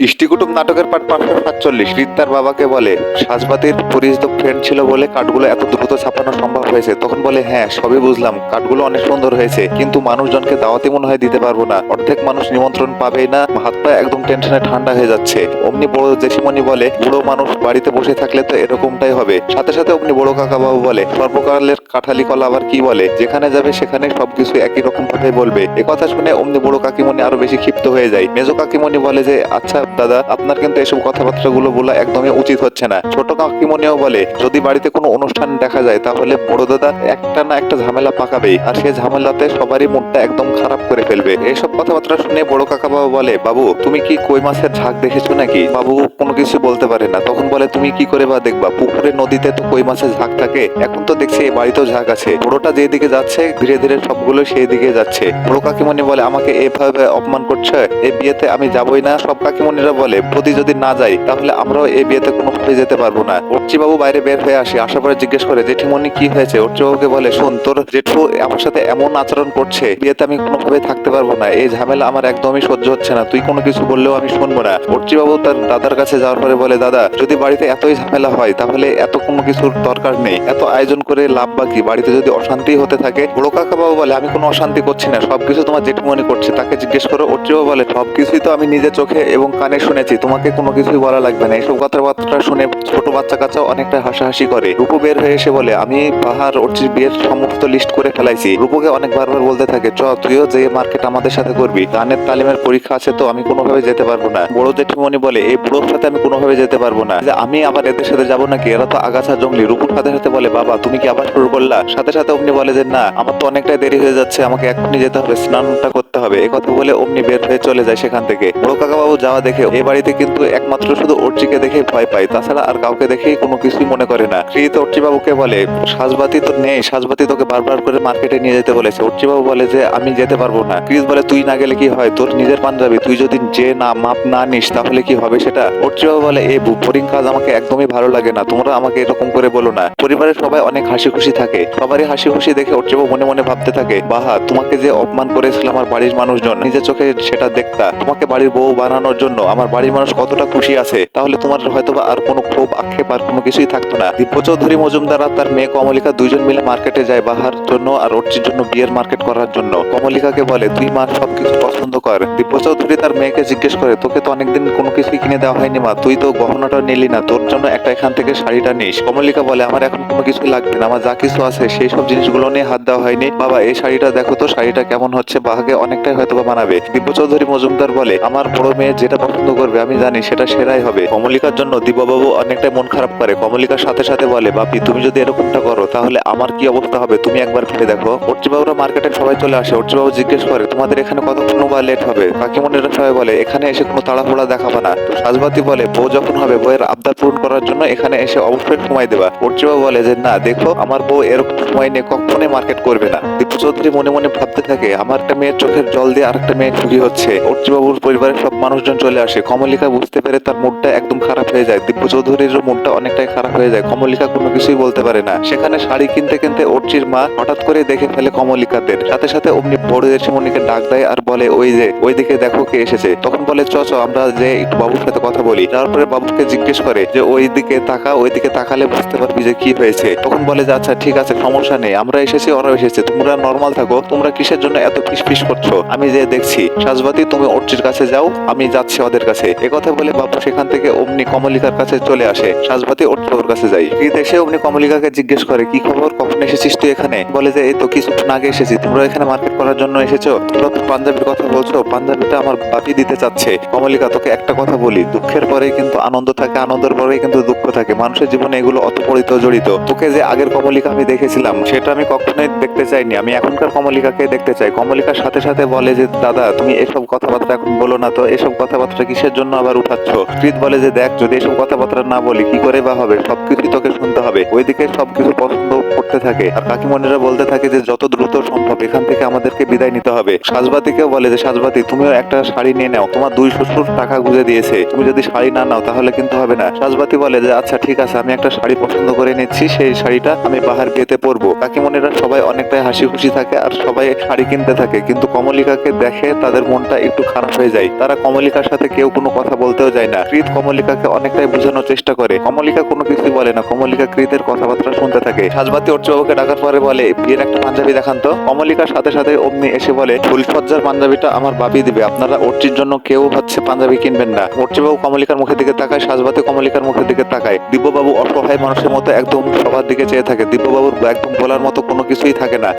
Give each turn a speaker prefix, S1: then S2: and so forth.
S1: ইষ্টিকুটুম নাটকের পাট পাঁচশো সাতচল্লিশ। রিত তার বাবাকে বলে সাজবাতির পরিচিত ফ্রেন্ড ছিল বলে কাঠগুলো এত দ্রুত ছাপানো সম্ভব হয়েছে। তখন বলে হ্যাঁ সবই বুঝলাম, কাঠগুলো অনেক সুন্দর হয়েছে, কিন্তু মানুষজনকে দাওয়াতি মনে হয় দিতে পারব না। অর্ধেক মানুষ নিমন্ত্রণ পাবেই না, হাত পা একদম টেনশনে ঠান্ডা হয়ে যাচ্ছে। অমনি বড় জেঠিমণি বলে, বুড়ো মানুষ বাড়িতে বসে থাকলে তো এরকমটাই হবে। সাথে সাথে অমনি বড় কাকা বাবু বলে, সর্বকালের কাঠালি কলা আবার কি বলে? যেখানে যাবে সেখানে সবকিছু একই রকম ভাবে বলবে। এ কথা শুনে অমনি বড় কাকিমণি আরও বেশি ক্ষিপ্ত হয়ে যায়। মেজো কাকিমণি বলে যে আচ্ছা দাদা, আপনার কিন্তু এসব কথাবার্তা গুলো বলা একদমই উচিত হচ্ছে না। ছোট কাকিমণিও বলে, যদি বাড়িতে কোনো অনুষ্ঠান দেখা যায়, তাহলে বড় দাদা একটা না একটা ঝামেলা পাকাবেই। আর সেই ঝামেলাতে সবারই মনটা একদম খারাপ ফেলবে। এইসব কথাবার্তা শুনে বড় কাকা বাবু বলে, বাবু, তুমি কি কই মাছের ঝাঁক দেখেছ নাকি? বাবু কোনো কিছু বলতে পারে না। তখন বলে, তুমি কি করে বা দেখবা? পুকুরে, নদীতে তো কই মাছের ঝাঁক থাকে। এখন তো দেখছি এই বাড়িতেও ঝাঁক আছে। বড়টা যেদিকে যাচ্ছে, ধীরে ধীরে সবগুলো সেই দিকে যাচ্ছে। বড় কাকিমণি বলে, আমাকে এভাবে অপমান করছে? এই বিয়েতে আমি যাবই না। সব কাকিমণিরা বলে, প্রতি যদি না যাই, তাহলে আমরাও এই বিয়েতে কোনোভাবে যেতে পারব না। অর্চি বাবু বাইরে বের হয়ে আসে। আসার পরে জিজ্ঞেস করে, জেঠিমণি কি হয়েছে? অর্চি বাবুকে বলে, শোন, তোর জেঠু আমার সাথে এমন আচরণ করছে। বিয়েতে আমি কোনোভাবে থাকতে পারব না। এই ঝামেলা আমার একদমই সহ্য হচ্ছে না। তুই কোনো কিছু বললেও আমি শুনব না। বাবু তার দাদার কাছে যাওয়ার পরে বলে, দাদা, যদি বাড়িতে এতই ঝামেলা হয়, তাহলে এত কোনো কিছুর দরকার নেই। এত আয়োজন করে লাভ বা কি বাড়িতে যদি অশান্তি হতে থাকে, বড় কাকা বাবু বলে, আমি কোনো অশান্তি করছি না। সবকিছু তোমার জেঠুমনি করছে। তাকে জিজ্ঞেস করো বাবু বলে, সবকিছুই তো আমি নিজের চোখে এবং কানে শুনেছি। তোমাকে কোনো কিছুই বলা লাগবে না। এইসব কথাবার্তা শুনে ছোট বাচ্চা কাচ্চা অনেকটা হাসাহাসি করে। রূপু বের হয়ে এসে বলে, আমি পাহাড় অর্চির বিয়ের সমস্ত লিস্ট করে ফেলাইছি। রূপুকে অনেক বারবার বলতে থাকে, চ, তুইও যে মার্কেট আমাদের সাথে করবি। গানের তালিমের পরীক্ষা আছে তো আমি কোনোভাবে যেতে পারব না। বড় জেঠিমণি বলে, এই বুড়োর সাথে আমি কোনোভাবে যেতে পারব না। যে আমি আবার এদের সাথে যাব নাকি? এরা তো আগাছা জঙ্গলি। রূপুর সাথে সাথে বলে, বাবা, তুমি কি আবার শুরু করলা? সাথে সাথে অমনি বলে যে, না, আমার তো অনেকটাই দেরি হয়ে যাচ্ছে। আমাকে এক্ষুনি যেতে হবে। স্নানটা করতে হবে। এ কথা বলে অমনি বের হয়ে চলে যায় সেখান থেকে। বড় কাকা বাবু যাওয়া দেখে এ বাড়িতে কিন্তু একমাত্র শুধু অর্চিকে দেখে ভয় পায়। তাছাড়া আর কাউকে দেখেই কোনো কিছুই মনে করে না। কৃত অর্চি বাবুকে বলে, সাজবাতি তো নেই। সাজবাতি তোকে বারবার করে মার্কেটে নিয়ে যেতে বলেছে। অর্চি বাবু বলে যে, আমি যেতে পারব না। ক্রিস বলে তুই না গেলে কি হয়? তোর নিজের পাঞ্জাবি। তুই যদি যে না মাপ না নিস, তাহলে কি হবে সেটা? অর্চি বাবু বলে এই বোরিং কাজ আমাকে একদমই ভালো লাগে না। তোমরা আমাকে এরকম করে বলো না। পরিবারের সবাই অনেক হাসি খুশি থাকে। সবারই হাসি খুশি দেখে অর্চি বাবু মনে মনে ভাবতে থাকে, বাহা, তোমাকে যে অপমান করেছিল আমার বাড়ির মানুষজন, নিজের চোখে সেটা দেখতা। তোমাকে বাড়ির বউ বানানোর জন্য আমার বাড়ির মানুষ কতটা খুশি আছে। তাহলে তোমার হয়তো আর কোনো ক্ষোভ, আক্ষেপ আর কোনো কিছুই থাকতো না। দিব্য চৌধুরী মজুমদার আর তার মেয়ে কমলিকা দুজন মিলে মার্কেটে যায় বাহার জন্য আর অর্চির জন্য বিয়ের মার্কেট করার জন্য। কমলিকাকে বলে মা সবকিছু পছন্দ কর। দিব্য চৌধুরী তার মেয়েকে জিজ্ঞেস করে, তোকে তো অনেকদিন কোনো কিছুই কিনে দেওয়া হয়নি মা। তুই তো গহনাটা নিলি না। তোর জন্য একটা এখান থেকে শাড়িটা নিস। কমলিকা বলে, আমার এখন কোনো কিছুই লাগবে না। আমার যা কিছু আছে, সেই সব জিনিসগুলো নিয়ে হাত দেওয়া হয়নি। বাবা, এই শাড়িটা দেখো তো, শাড়িটা কেমন হচ্ছে। বাহাকে অনেকটাই হয়তো মানাবে। দিব্য চৌধুরী মজুমদার বলে, আমার বড় মেয়ে যেটা পছন্দ করবে, আমি জানি সেটা সেরাই হবে। কমলিকার জন্য দিব্যবাবু অনেকটাই মন খারাপ করে। কমলিকার সাথে সাথে বলে, বাপি, তুমি যদি এরকমটা করো, তাহলে আমার কি অবস্থা হবে? তুমি একবার ভেবে দেখো। অর্চিবাবুরা মার্কেটে সবাই চলে আসে। অর্চিবাবু জিজ্ঞেস করে তোমাদের এখানে কতক্ষণ বা লেট হবে? কাকিমনিরা সবাই বলে, এখানে এসে কোনো তাড়াহুড়া দেখাবে না। সাজবাতি বলে, বউ যখন হবে, বউয়ের আবদার পূরণ করার জন্য এখানে এসে অবশ্যই সময় দেবা। অর্চিবাবু বলে যে, না, দেখো, আমার বউ এরকম সময় নিয়ে কখনোই মার্কেট করবে না। চৌধুরী মনে মনে ভাবতে থাকে, আমার একটা মেয়ের চোখের জল দিয়ে আরেকটা মেয়ের চুরি হচ্ছে। অর্চিবাবুর পরিবারের সব মানুষজন চলে আসে। কমলিকা বুঝতে পেরে তার মুডটা একদম খারাপ হয়ে যায়। দিব্য চৌধুরীর মুডটা অনেকটাই খারাপ হয়ে যায়। কমলিকা কোনো কিছুই বলতে পারে না। সেখানে শাড়ি কিনতে কিনতে অর্চির মা হঠাৎ করে দেখে ফেলে কমলিকাদের। সাথে সাথে অমনি বড় দেশমণিকে ডাক দেয় আর বলে, ওই যে, ওইদিকে দেখো কে এসেছে। তখন বলে, চ চ, আমরা যে একটু বাবুর সাথে কথা বলি। তারপরে বাবুকে জিজ্ঞেস করে যে ওই দিকে তাকা ওই দিকে তাকালে বুঝতে পারবি যে কি হয়েছে? তখন বলে যে আচ্ছা ঠিক আছে, সমস্যা নেই। আমরা এসেছি ওরা এসেছে। তোমরা নর্মাল থাকো, তোমরা কিসের জন্য এত ফিস ফিস করছ? আমি যে দেখছি, সাজবাতি, তুমি অর্চির কাছে যাও, আমি যাচ্ছি ওদের কাছে। একথা বলে বাবু সেখান থেকে অমনি কমলিকার কাছে চলে আসে। সাজবাতি অর্চির কাছে যাই। ঈদ এসে অমনি কমলিকাকে জিজ্ঞেস করে, কি খবর? কখন এসেছিস তুই এখানে? বলে যে, এই তো কিছুক্ষণ আগে এসেছি। তোমরা এখানে মার্কেট করার জন্য এসেছ? তোমরা তো পাঞ্জাবির কথা বলছো। পাঞ্জাবিটা আমার বাপি দিতে চাচ্ছে। কমলিকা, তোকে একটা কথা বলি। দুঃখের পরে কিন্তু আনন্দ থাকে, আনন্দের পরেই কিন্তু দুঃখ থাকে। মানুষের জীবনে এগুলো অতপরিত জড়িত। তোকে যে আগের কমলিকা আমি দেখেছিলাম, সেটা আমি কখনোই দেখতে চাইনি। আমি এখনকার কমলিকাকে দেখতে চাই। কমলিকার সাথে সাথে বলে যে, দাদা, তুমি এসব কথাবার্তা এখন বলো না তো, এসব কথাবার্তা কিসের জন্য আবার উঠাচ্ছ? কৃত বলে যে, দেখ, যদি এসব কথাবার্তা না বলি, কি করে বা হবে? সবকিছু তোকে শুনতে হবে। ওইদিকে সবকিছু পছন্দ করতে থাকে। আর কাকিমণিরা বলতে থাকে যে, যত দ্রুত সম্ভব এখান থেকে আমাদেরকে বিদায় নিতে হবে। সাজবাতিকেও বলে যে, সাজবাতি, তুমিও একটা শাড়ি নিয়ে নাও। তোমার দুই শ্বশুর টাকা গুঁজে দিয়েছে। তুমি যদি শাড়ি না নাও, তাহলে কিন্তু হবে না। সাজবাতি বলে যে আচ্ছা ঠিক আছে, আমি একটা শাড়ি পছন্দ করে নিচ্ছি। সেই শাড়িটা আমি বাহার বিয়েতে পরবো। কাকিমণিরা সবাই অনেকটাই হাসি খুশি খুশি থাকে আর সবাই শাড়ি কিনতে থাকে। কিন্তু কমলিকাকে দেখে তাদের মনটা একটু খারাপ হয়ে যায়। তারা কমলিকার সাথে কেউ কোনো কথা বলতেও যায় না। কৃত কমলিকাকে অনেকটাই বোঝানোর চেষ্টা করে। কমলিকা কোনো কিছুই বলে না। কমলিকা কৃতের কথাবার্তা শুনতে থাকে। সাজবাতি অর্চবাবুকে ডাকার পরে বলে, বিয়ের একটা পাঞ্জাবি দেখান তো। কমলিকার সাথে সাথে অমনি এসে বলে ফুলসজ্জার পাঞ্জাবিটা আমার বাপি দিবে। আপনারা অর্চির জন্য কেউ হচ্ছে পাঞ্জাবি কিনবেন না। অর্চিবাবু কমলিকার মুখের দিকে তাকায়, সাজবাতি কমলিকার মুখের দিকে তাকায়। দিব্যবাবু অসহায় মানুষের মতো একদম সবার দিকে চেয়ে থাকে। দিব্যবাবুর একদম বলার মতো কোনো কিছুই থাকে না।